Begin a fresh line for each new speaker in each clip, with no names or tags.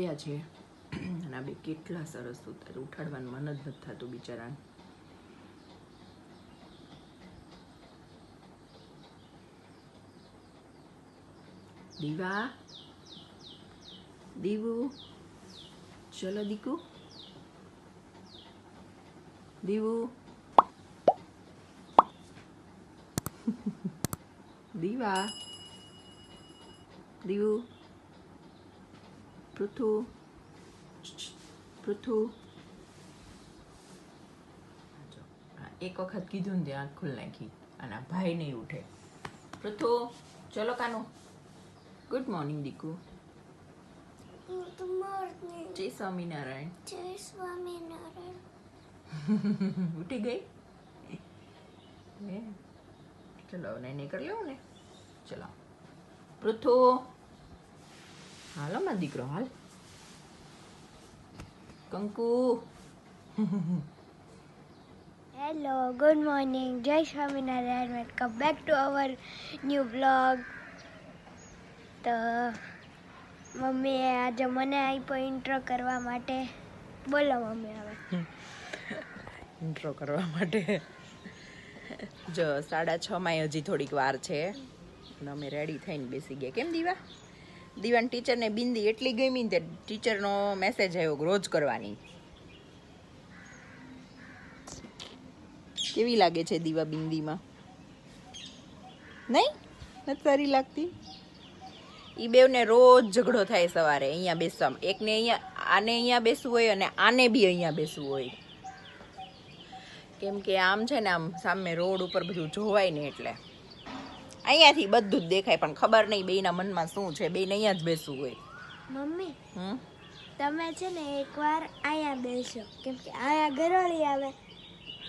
થયા છે. અને આ બે કેટલા સરસ ઉતાર. ઉઠાડવાનું મન જ નથી થતું બિચારાને. દીવા? દીવું? ચલો દીકુ. દીવું? દીવા? દીવું? પૃથુ પૃથુ એક વખત કીધું ને ત્યાં ખુલ નાખી. અને ભાઈ નહીં ઉઠે. પૃથુ ચલો કાનો. Good morning દીકુ. જય સ્વામિનારાયણ.
જય સ્વામિનારાયણ.
ઉઠી ગઈ? હે? ચલો નહીં નહીં કરી લેવું ને? ચલો. પૃથુ હાલો માં દીકરો હાલ કંકુ
hello good morning Jai Swaminarayan welcome back to our new blog તો મમ્મીએ આજે મને આપ્યો ઇન્ટ્રો કરવા માટે. બોલો મમ્મી હવે.
ઇન્ટ્રો કરવા માટે. જો સાડા છ માં હજી થોડીક વાર છે. અને અમે રેડી થઈને બેસી ગયા. કેમ દીવા? દીવાન ટીચરને બિંદી એટલી ગમી તે ટીચરનો મેસેજ આવ્યો રોજ કરવાની. કેવી લાગે છે દીવા બિંદીમાં? નહીં? નથી સારી લાગતી? એ બેવને રોજ ઝઘડો થાય સવારે અહીંયા બેસવામાં. એકને અહીંયા, આને અહીંયા બેસવું હોય અને આને બી અહીંયા બેસવું હોય. કેમ કે આમ છે ને આમ સામે રોડ ઉપર બધું જોવાય ને એટલે. અહીંયાથી બધું જ દેખાય પણ ખબર નહીં બેના મનમાં શું છે બેન અહીંયા જ બેસવું હોય.
મમ્મી
હમ?
તમે છે ને એકવાર અહીંયા બેસો કેમ કે અહીંયા ઘરોળી આવે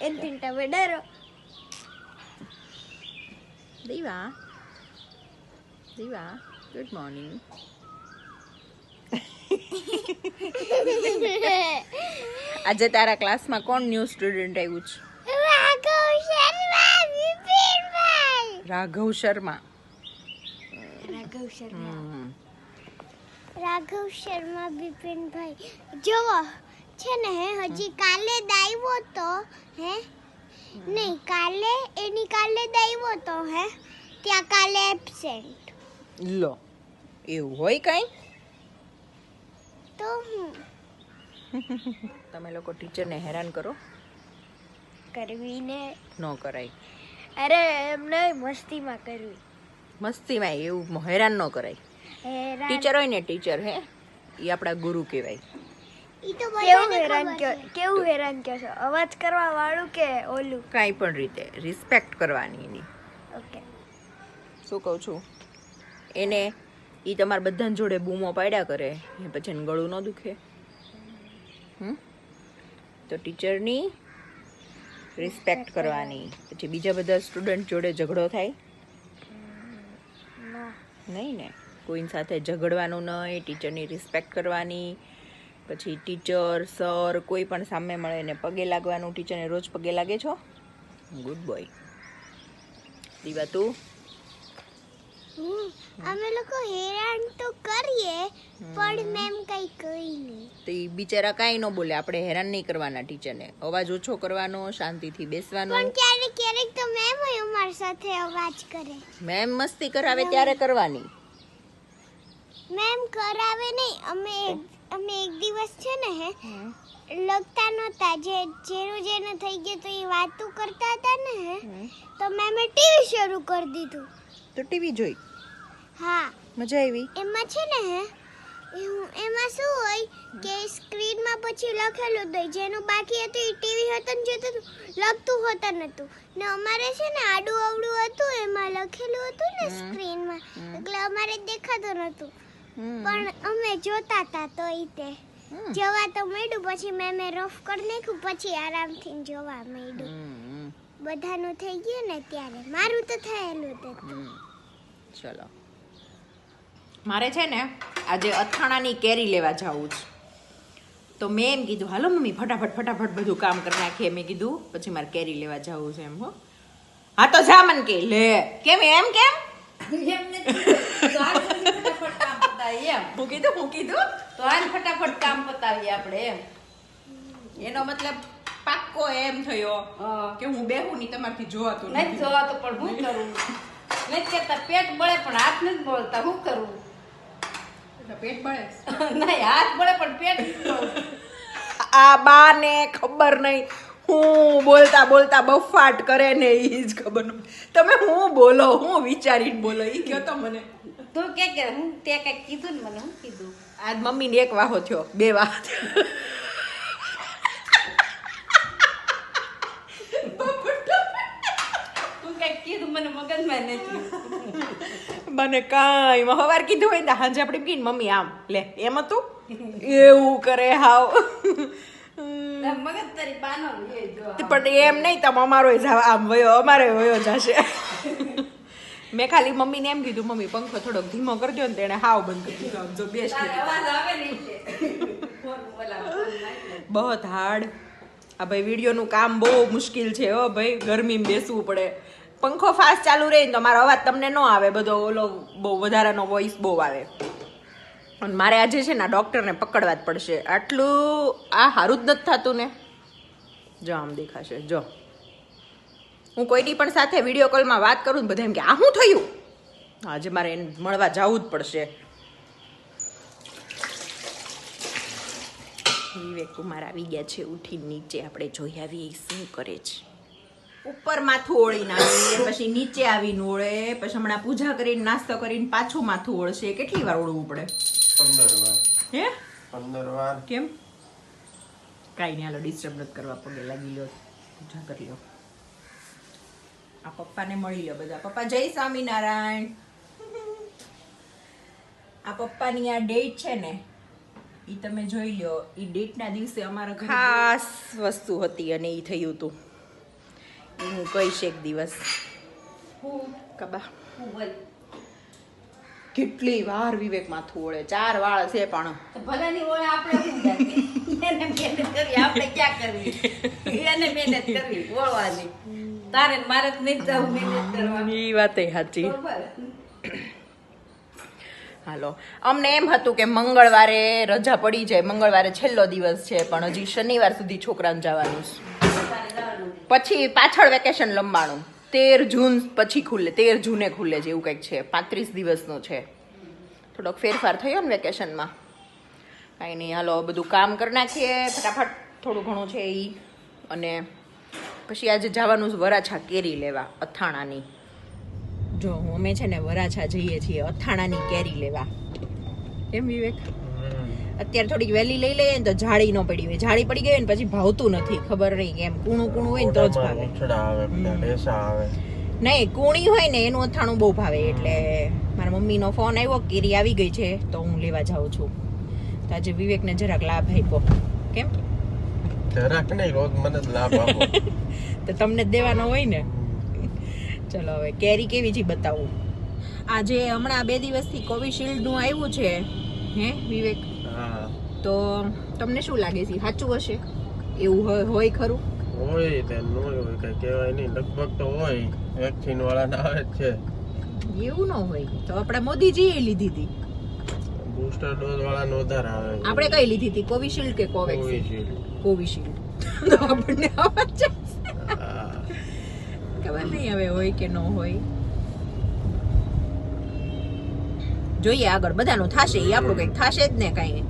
એનથી તમે ડરો.
દીવા? દીવા ગુડ મોર્નિંગ આજે તારા ક્લાસમાં કોણ ન્યૂ સ્ટુડન્ટ આવ્યું છે? રાઘવ શર્મા.
રાઘવ શર્મા. રાઘવ શર્મા બિપિનભાઈ. જોવો છે ને હે હજી કાલે જ તો હે? નહીં કાલે એની કાલે દાવ્યો તો હે? ત્યાં કાલે એબસેન્ટ
લો એવું હોય કઈ?
તો હું?
તમે લોકો ટીચરને હેરાન કરો.
કરવીને.
ન કરાય.
અરે એમ નહીં મસ્તીમાં કરવી.
મસ્તીમાં એવું હેરાન ન કરાય. ટીચર હોય ને ટીચર હે? એ આપણા ગુરુ કહેવાય.
કેવું હેરાન કેવું હેરાન કહો છો? અવાજ કરવા વાળું કે ઓલું?
કાંઈ પણ રીતે રિસ્પેક્ટ કરવાની એની.
ઓકે.
શું કહું છું? એને એ તમારા બધાને જોડે બૂમો પાડ્યા કરે એ પછી એને ગળું ન દુખે. હમ? તો ટીચરની રિસ્પેક્ટ કરવાની. પછી બીજા બધા સ્ટુડન્ટ જોડે ઝઘડો થાય? નહીં ને? કોઈની સાથે ઝઘડવાનું નહીં ટીચરની રિસ્પેક્ટ કરવાની. પછી ટીચર સર કોઈ પણ સામે મળે ને પગે લાગવાનું ટીચરને રોજ પગે લાગે છો? ગુડ બોય દીવા તું?
અમે લોકો હેરાન તો કરીએ પણ મેમ કઈ કહી નહીં.
તો એ બિચારા કાંઈ ન બોલે આપણે હેરાન નહીં કરવાના ટીચરને. અવાજ ઓછો કરવાનો શાંતિથી બેસવાનું.
પણ ક્યારેક ક્યારેક તો મેમ અમારી સાથે અવાજ કરે.
મેમ મસ્તી કરાવે ત્યારે કરવાની.
મેમ કરાવે નહીં અમે અમે એક દિવસ છે ને હે લગતા નહોતા. જે જેનું જેને થઈ ગયું તો એ વાતું કરતા હતા ને હે તો મેમે ટીવી શરૂ કરી દીધું.
તો ટીવી જોઈ.
હા.
મજા આવી?
એમાં છે ને એમાં શું હોય કે સ્ક્રીનમાં પછી લખેલું હતું જેનું બાકી હતું એ ટીવી હતું ને જોતું લખતું હતું નતું ને અમારે છે ને આડું અવડું હતું એમાં લખેલું હતું ને. સ્ક્રીનમાં. એટલે અમારે દેખાતું નતું પણ અમે જોતા હતા તો તે. જોવા તો મળ્યું પછી મેં મેં રફ કરી નાખ્યું પછી આરામથી જોવા મળ્યું. બધાનું થઈ ગયું ને ત્યારે. મારું તો થયેલું હતું.
ચલો. મારે છે ને આજે અથાણાની કેરી લેવા જવું છે. તો મેં એમ કીધું હાલો મમ્મી ફટાફટ ફટાફટ બધું કામ કરી નાખીએ. મેં કીધું પછી મારે કેરી લેવા જવું છે એમ હો. હા તો જા મન કે. લે. કેમ એમ કેમ?
એમ
હું કીધું હું
તો આને ફટાફટ કામ પતાવીએ આપણે એમ.
એનો મતલબ પાક્કો એમ થયો કે હું બેહું ની તમારથી જોવાતું
નથી
નથી.
જોવા તો પણ હું કરું? નથી કહેતા પેટ બળે પણ હાથ નથી બોલતા હું કરું?
પેટ બળે
નહીં હાથ બળે પણ પેટ
આ બા ને ખબર નહીં. હું બોલતા બોલતા બફાટ કરે ને એ જ ખબર નહીં તમે હું બોલો હું વિચારીને બોલો એ કહો તો મને.
તું કે કે હું તે કંઈક કીધું ને મને હું કીધું?
આજ મમ્મીને એક વાહો થયો બે વાહ થયો.
તું કંઈક કીધું મને મગજમાં નથી.
મને કાંઈ હવાર કીધું હોય ને સાંજે આપણે કહીને મમ્મી આમ લે એમ હતું? એવું કરે હાવ. પણ એમ નહીં તમે અમારો આમ વયો અમારે વયો જશે. મેં ખાલી મમ્મીને એમ કીધું મમ્મી પંખો થોડોક ધીમો કરજો ને તેણે હાવ બંધ કરી દીધો. આમ જો
નાખી
બહુ હાર્ડ આ ભાઈ વિડીયોનું કામ બહુ મુશ્કેલ છે હો ભાઈ. ગરમીમાં બેસવું પડે. પંખો ફાસ્ટ ચાલુ રહે ને તો મારો અવાજ તમને ન આવે, બધો ઓલો બહુ વધારાનો વોઇસ બહુ આવે. અને મારે આજે છે ને આ ડૉક્ટરને પકડવા જ પડશે. આટલું આ સારું જ નથી થતું ને. જો આમ દેખાશે, જો. હું કોઈની પણ સાથે વીડિયો કોલમાં વાત કરું ને બધા એમ કે, આ શું થયું? આજે મારે એને મળવા જવું જ પડશે. વિવેક કુમાર આવી ગયા છે ઉઠી નીચે. આપણે જોઈ આવીએ શું કરે છે. ઉપર માથું ઓળીને આવે પછી નીચે આવીને ઓળે પછી હમણાં પૂજા કરીને નાસ્તો કરીને પાછું માથું ઓળશે કેટલી વાર ઓળવું પડે?
પંદર વાર.
હે?
પંદર વાર.
કેમ? કાંઈ નહીં હાલો ડિસ્ટર્બ નથી કરવા પગે લાગી લો પૂજા કરી લો આ પપ્પાને મળી લો બધા. પપ્પા જય સ્વામિનારાયણ. આ પપ્પાની આ ડેટ છે ને એ તમે જોઈ લો એ ડેટના દિવસે અમારા ખાસ વસ્તુ હતી અને એ થયું હતું હું કહીશ એક દિવસ. કબા કેટલી વાર વિવેક માથું ઓળે ચાર વાળ છે પણ.
ભલાની ઓળે આપણે મહેનત કરવી આપણે ક્યાં કરવી? એને મહેનત કરવી ઓળવાની. તારે મારે નહીં જવું મહેનત કરવાની
એ વાત સાચી. હાલો. અમને એમ હતું કે મંગળવારે રજા પડી જાય મંગળવારે છેલ્લો દિવસ છે પણ હજી શનિવાર સુધી છોકરાને જવાનું છે. પછી પાછળ વેકેશન લંબાણું. તેર જૂન પછી ખુલે, તેર જૂને ખુલે છે એવું કંઈક છે. પાંત્રીસ દિવસનું છે. થોડોક ફેરફાર થયો ને વેકેશનમાં. કાંઈ નહીં, હાલો બધું કામ કરી નાખીએ. ફટાફટ થોડું ઘણું છે એ અને પછી આજે જવાનું વરાછા કેરી લેવા, અથાણાની. જો, અમે છે ને વરાછા જઈએ છીએ, અથાણાની કેરી લેવા. કેમ વિવેક? અત્યારે થોડીક વહેલી લઈ લઈએ ને તો જાળી ન પડી હોય. જાળી પડી ગઈ હોય ને પછી ભાવતું નથી. ખબર નહીં કેમ. કૂણું કૂણું હોય ને તો જ ભાવે. નહીં કૂણી હોય ને એનું અથાણું બહુ ભાવે. એટલે મારા મમ્મીનો ફોન આવ્યો કેરી આવી ગઈ છે તો હું લેવા જાઉં છું. તો આજે વિવેકને જરાક લાભ આપ્યો. કેમ?
જરાક નહીં રોજ મને લાભ આપો.
તો તમને જ દેવાનો હોય ને? ચલો હવે કેરી કેવી છે બતાવું. આજે હમણાં બે દિવસથી કોવિશિલ્ડનું આવ્યું છે. હે વિવેક? તો તમને શું લાગે છે? સાચું હશે? એવું હોય- ખરું?
હોય તે ન હોય કઈ કહેવાય નહીં. લગભગ તો હોય. વેક્સિન વાળા ના આવે જ છે.
એવું ન હોય. તો આપણે મોદીજીએ લીધી હતી.
બૂસ્ટર ડોઝ વાળા નો વધારે આવે.
આપણે કઈ લીધી હતી? કોવિશિલ્ડ કે કોવેક્સિન?
કોવિશિલ્ડ.
કોવિશિલ્ડ. તો આપણને આવે
છે
ખબર નહીં હવે હોય કે ન હોય. જોઈએ આગળ બધાનું થશે એ આપણું કંઈક થશે જ ને કાંઈ.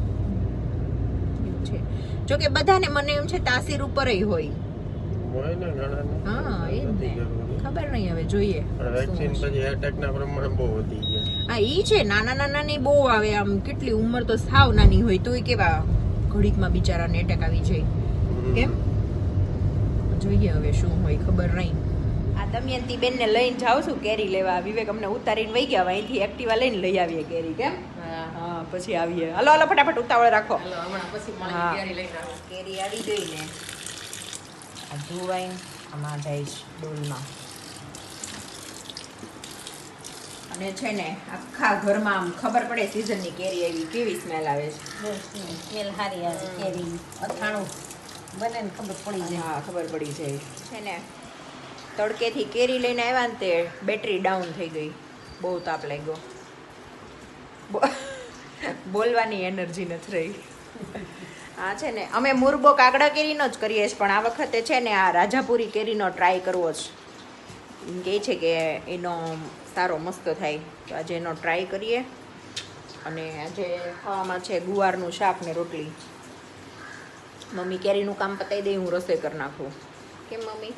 છે. જો કે બધાને મને એમ છે તાસીર ઉપર હોય. હા એ જ ને ખબર નહીં હવે જોઈએ.
વેક્સિન પછી એટેક પ્રમાણ બહુ વધી ગયા.
હા ઈ છે નાના નાના ની બહુ આવે આમ કેટલી ઉંમર તો સાવ નાની હોય તોય કેવા ઘડીકમાં બિચારાને એટેક આવી જાય. કેમ? જોઈએ હવે શું હોય ખબર નહીં. આ દમયંતી બેનને લઈને જાઉં છું કેરી લેવા. વિવેક અમને ઉતારીને વહી ગયા અહીંથી એક્ટિવા લઈને લઈ આવીએ કેરી કેમ? હા. પછી આવીએ. હલો હલો ફટાફટ ઉતાવળ રાખો. હા.
કેરી આવો.
કેરી આવી ગઈ ને. આ જુવાઈન આમાં જાય ડોલમાં. અને છે ને આખા ઘરમાં આમ ખબર પડે સિઝનની કેરી આવી કેવી સ્મેલ આવે છે.
સ્મેલ સારી આવે કેરી અથાણું. બને ને ખબર પડી જાય.
હા ખબર પડી જાય. છે ને તડકેથી કેરી લઈને આવ્યા ને તે બેટરી ડાઉન થઈ ગઈ. બહુ તાપ લાગ્યો. બોલવાની એનર્જી નથી રહી. આ છે ને અમે મુરબો કાગડા કેરીનો જ કરીએ છીએ પણ આ વખતે છે ને આ રાજાપુરી કેરીનો ટ્રાય કરવો છે કહે છે કે એનો સારો મસ્ત થાય. તો આજે એનો ટ્રાય કરીએ. અને આજે ખાવામાં છે ગુવારનું શાક ને રોટલી. મમ્મી કેરીનું કામ પતાવી દે હું રસોઈ કરી નાખું. કેમ મમ્મી?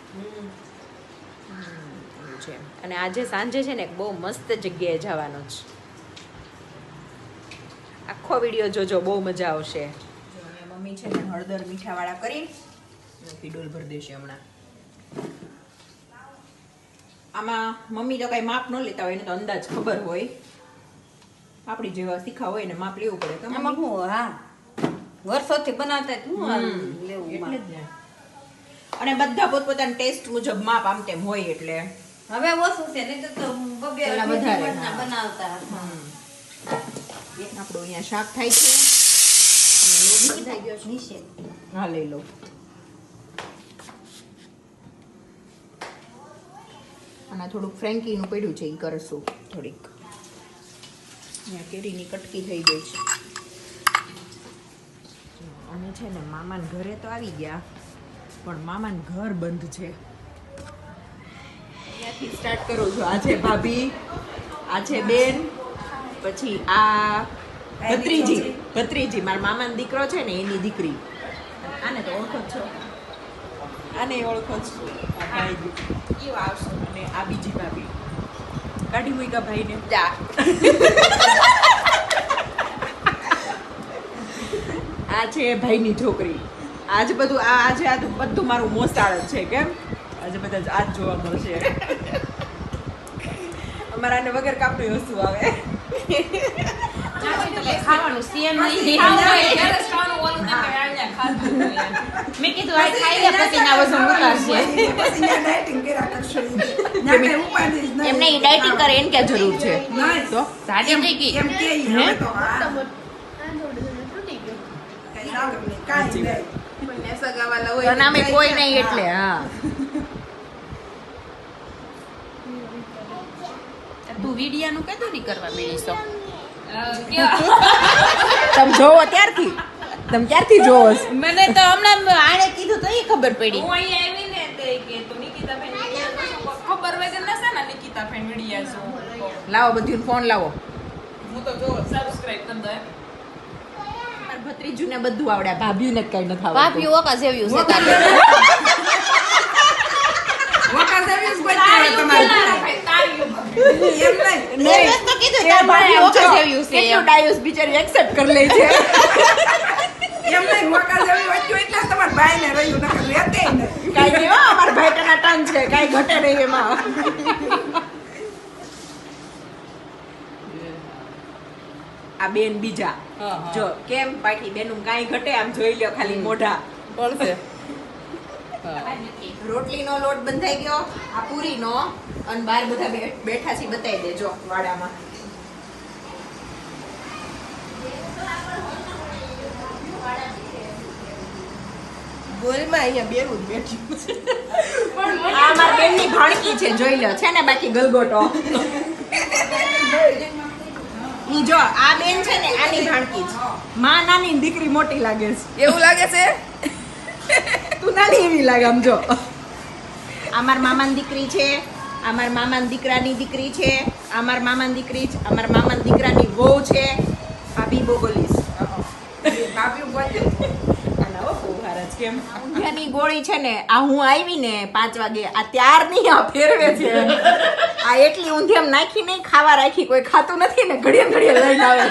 છે. અને આજે સાંજે છે ને એક બહુ મસ્ત જગ્યાએ જવાનો છે આખો વીડિયો જોજો બહુ મજા આવશે. મમ્મી છે ને હળદર મીઠાવાળા કરી ડોલ ભરી દેશે હમણાં. આમાં મમ્મી તો કઈ માપ ન લેતા હોય એને તો અંદાજ ખબર હોય. આપણી જેવા શીખા હોય ને માપ લેવું પડે. તો
આમાં હા વર્ષોથી બનાવતા જ હું લેવું
એટલે જ ને. અને બધા પોતપોતાના ટેસ્ટ મુજબ માપ આમ તેમ હોય એટલે.
હવે ઓછું છે? નહીં તો બબે
વધારે,
બનાવતા.
આપણું અહીંયા શાક થાય છે. ગયો છે
નીચે.
હા લઈ લો. અને થોડુંક ફ્રેન્કીનું પડ્યું છે એ કરશું થોડીક. અહીંયા કેરીની કટકી થઈ ગઈ છે. અમે છે ને મામાને ઘરે તો આવી ગયા. પણ મામાન ઘર બંધ છે. અહીંયાથી સ્ટાર્ટ કરો છો. આ છે ભાભી આ છે બેન પછી આ ભત્રીજી. ભત્રીજી મારા મામાનો દીકરો છે ને એની દીકરી. આને તો ઓળખો છો. આને ઓળખો છો. કેવો આવશે અને આ બીજી ભાભી. કાઢી મૂક્યા ભાઈને. જા. આ છે ભાઈની છોકરી. આજે બધું આ આજે આ બધું મારું મોસાળ જ છે કેમ આજે બધા જ આ જોવા મળશે અમારા આને વગર કાપનું વસ્તુ આવે
ખાવાનું સીએમ ખાવાનું ઓલું કરે, અહીંયા ખાધું હોય એમ. મેં કીધું આ ખાઈ લે પછી વજન ઉતારશે
એમને ડાયટિંગ કરે એને ક્યાં જરૂર છે તો
સાડી થઈ ગઈ
તો નામે કોઈ નહીં એટલે હા.
તું વિડિયાનું કીધું નહીં કરવા મેળીશો
તમે જોવો ત્યારથી? તમે ક્યારથી જોવો?
મને તો હમણાં આણે કીધું તો એ ખબર પડી.
હું અહીંયા આવી ને તે કે તો નિકિતાબેન વિડિયા ખબર વગર ના છે ને નિકિતા ફેન વિડિયા જો
લાવો બધું ફોન લાવો.
હું તો જો સબસ્ક્રાઇબ કરી દઉં
મારા ભત્રીજુને બધું આવડે. ભાભીને કઈ નથી આવડતું.
પાપી ઓકા જેવ્યું છે તારે.
નહીં.
મેં તો કીધું તાર ભાભી ઓકા જેવ્યું છે.
કેટલું
એમ.
ડાયુસ બિચારી એક્સેપ્ટ કરી લે છે. કાઈ નહીં હો, અમારા ભાઈટાના ટન છે કાઈ ઘટે નહીં એમાં. આ બેન બીજા. જો કેમ? બાકી બેનું કાઈ ઘટે આમ જોઈ લ્યો ખાલી મોઢા. રોટલીનો લોટ બંધાઈ ગયો આ પૂરીનો અને બાર બધા બેઠા છે બતાવી દેજો વાડામાં. આ મારા બેનની ભાણકી છે જોઈ લો છે ને બાકી ગલગોટો? ઈ જો આ બેન છે ને આની ભાણકી છે. માં નાની દીકરી મોટી લાગે છે.
એવું લાગે છે?
તું નાની એવી લાગે આમ જો. અમાર મામાની દીકરી છે અમાર મામાની દીકરાની દીકરી છે અમાર મારા મામાની દીકરી છે અમાર મામાની દીકરાની વહુ છે. ભાભી બહુ હારા છે. કેમ? ઊંધિયાની ગોળી છે ને આ હું આવી ને પાંચ વાગે આ ત્યારની આ ફેરવે છે. આ એટલી ઊંધિયામ નાખી નહીં ખાવા રાખી કોઈ ખાતું નથી ને ઘડિયા ઘડિયા લઈને આવે.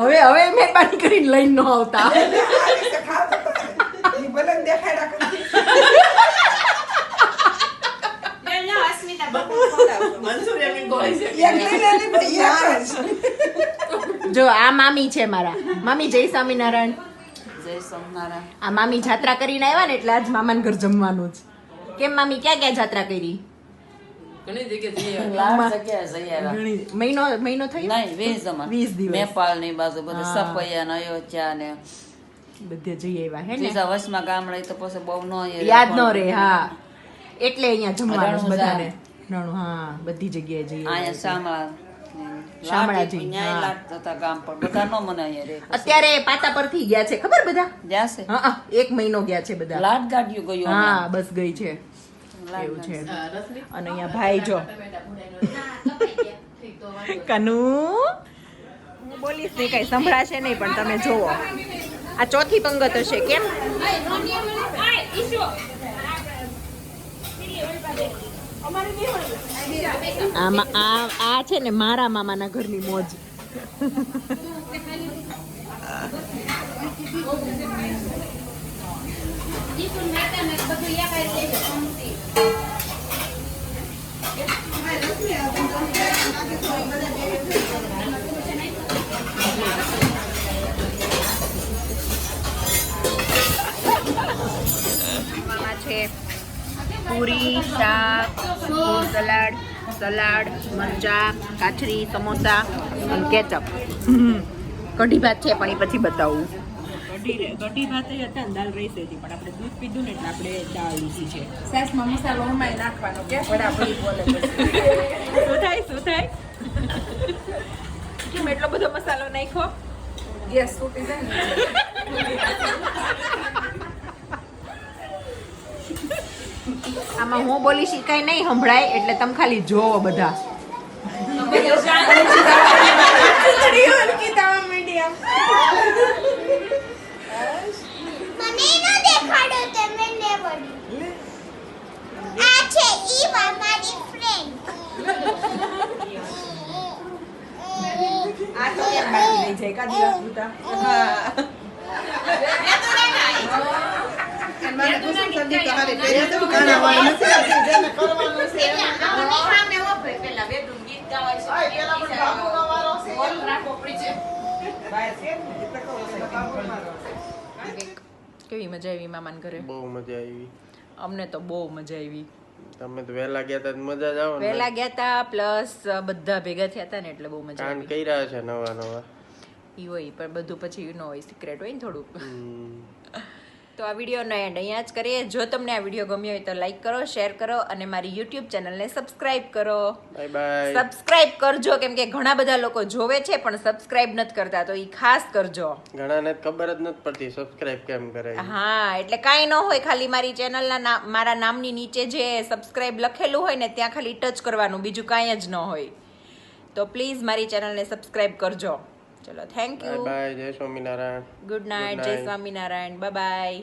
હવે હવે મહેરબાની કરીને લઈને ન આવતા. જો આ મામી છે મારા. મામી જય સ્વામિનારાયણ.
જય સ્વામિનારાયણ.
આ મામી જાત્રા કરીને આવ્યા ને એટલે આજ મામાને ઘર જમવાનું જ. કેમ મામી ક્યાં ક્યાં જાત્રા કરી? મહિનો મહિનો
વીસ
વીસ દિવસ.
નેપાળની બાજુ બધે. ને અયોધ્યા ને
બધે જઈ આવ્યા હે ને?
વર્ષમાં ગામડે તો પછી બહુ ન
યાદ ન રહે હા. એટલે અહીંયા જમવાનું બધાને. હા બધી જગ્યાએ જઈએ
અહીંયા
શામળાજી
ન્યાય લાટ થતા ગામ પર બધા નો મને રે
અત્યારે પાતા પરથી ગયા છે ખબર બધા?
છે?
હા હા, એક મહિનો ગયા છે બધા.
લાટ ગાડીઓ ગયો
હા બસ ગઈ છે. એવું છે. અને અહીંયા ભાઈ જો. કનુ? હું બોલીશ નહીં કઈ સંભળાશે નહીં પણ તમે જુઓ. આ ચોથી પંગત હશે કેમ? આમાં આ આ છે ને મારા મામાના ઘરની મોજ. પૂરી શાક સલાડ. સલાડ મરચા કાચરી સમોસા અને કેચઅપ કઢી ભાત છે પણ એ પછી બતાવું. કઢી કઢી ભાત હતા ને દાળ રહી હતી પણ આપણે દૂધ પીધું ને એટલે આપણે દાળ લીધી છે.
સાસમાં મસાલો અમારે નાખવાનો કે બરાબર બોલે
શું થાય શું થાય કેમ એટલો બધો મસાલો નાખ્યો?
ગેસ તૂટી જાય ને.
આમાં હું બોલી શીખાય નહીં સંભળાય એટલે તમે ખાલી જોવો બધા.
મને ન દેખાડો તમે ને વળી આ છે ઈ વા મારી ફ્રેન્ડ
આ તો કેમ બાકી લઈ જાય કાઢી રાખ કેવી મજા આવી મામાન ઘરે?
બહુ મજા આવી.
અમને તો બહુ મજા આવી.
તમે તો વહેલા ગયા તા તો મજા જ આવે
વહેલા ગયા તા પ્લસ બધા ભેગા થયા હતા ને એટલે બહુ મજા
કાન
આવી.
કર્યા છે નવા નવા.
ઈ હોય પણ બધું પછી નો હોય સિક્રેટ હોય ને થોડુંક.
હમ.
તો આ વિડીયોનો એન્ડ અહીંયા જ કરીએ. જો તમને આ વીડિયો ગમ્યો હોય તો લાઈક કરો શેર કરો અને મારી યુટ્યુબ ચેનલને સબસ્ક્રાઇબ કરો. સબસ્ક્રાઇબ કરજો કેમ કે ઘણા બધા લોકો જોવે છે પણ સબસ્ક્રાઇબ નથી કરતા. તો એ ખાસ કરજો.
ઘણાને ખબર જ નથી પડતી સબસ્ક્રાઇબ કેમ કરે
હા એટલે કાંઈ ન હોય ખાલી મારી ચેનલના મારા નામની નીચે જે સબસ્ક્રાઇબ લખેલું હોય ને ત્યાં ખાલી ટચ કરવાનું. બીજું કાંઈ જ ન હોય. તો પ્લીઝ મારી ચેનલને સબસ્ક્રાઇબ કરજો. ચલો થેન્ક યુ
બાય જય સ્વામિનારાયણ.
ગુડ નાઇટ જય સ્વામિનારાયણ. Bye bye